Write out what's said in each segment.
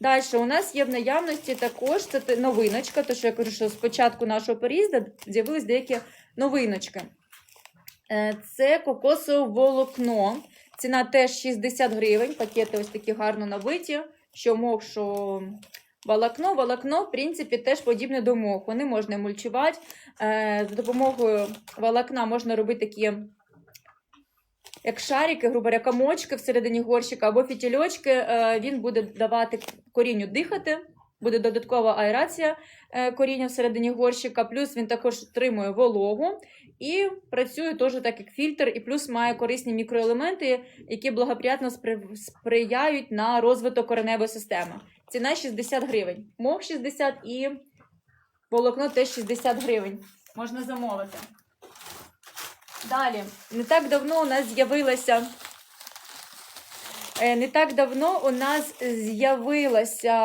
Далі у нас є в наявності також це новиночка, то що я кажу, що з початку нашого переїзду з'явились деякі новиночки. Е, Це кокосове волокно. Ціна теж 60 гривень. Пакети ось такі гарно набиті. Що мох, що волокно. Волокно, в принципі, теж подібне до моху. Не можна мульчувати. Е, За допомогою волокна можна робити такі. Як шарики, грубо говоря, комочки всередині горщика або фітільочки, Е, він буде давати корінню дихати, буде додаткова аерація е, коріння всередині горщика, плюс він також отримує вологу і працює теж так як фільтр, і плюс має корисні мікроелементи, які благоприятно спри- сприяють на розвиток кореневої системи. Ціна 60 гривень. Мох 60 і волокно теж 60 гривень. Можна замовити. Далі, не так давно у нас з'явилася. е, Не так давно у нас з'явилася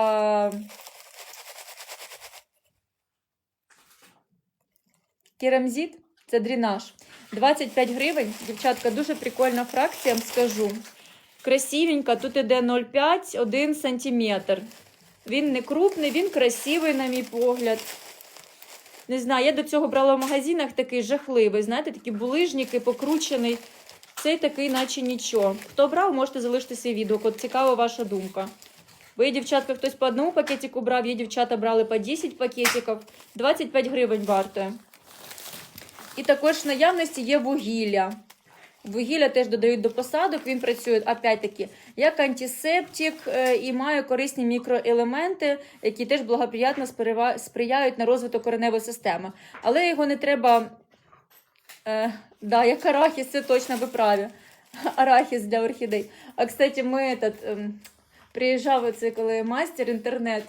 керамзит, це дренаж. 25 гривень. Дівчатка, дуже прикольна фракція, вам скажу. Красивенька, тут іде 0,5, 1 сантиметр. Він не крупний, він красивий, на мій погляд. Не знаю, я до цього брала в магазинах такий жахливий, знаєте, такі булижники, покручений. Цей такий, наче нічого. Хто брав, можете залишити свій відгук. От цікава ваша думка. Ви, дівчатка, хтось по одному пакетику брав, є дівчата брали по 10 пакетиків. 25 гривень вартує. І також в наявності є вугілля. Вугілля теж додають до посадок, він працює опять-таки як антисептик е, і має корисні мікроелементи, які теж благоприятно сприяють на розвиток кореневої системи. Але його не треба. Е, да, як арахіс, це точно ви праві. Арахіс для орхідей. А кстати, ми этот, ем, приїжджав оце, коли майстер інтернет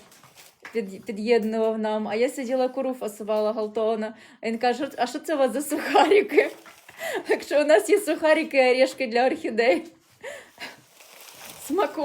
під, під'єднував нам, а я сиділа куру фасувала галтована. А він каже, а що це у вас за сухарики? Якщо у нас є сухарики і орешки для орхідей. Смаку.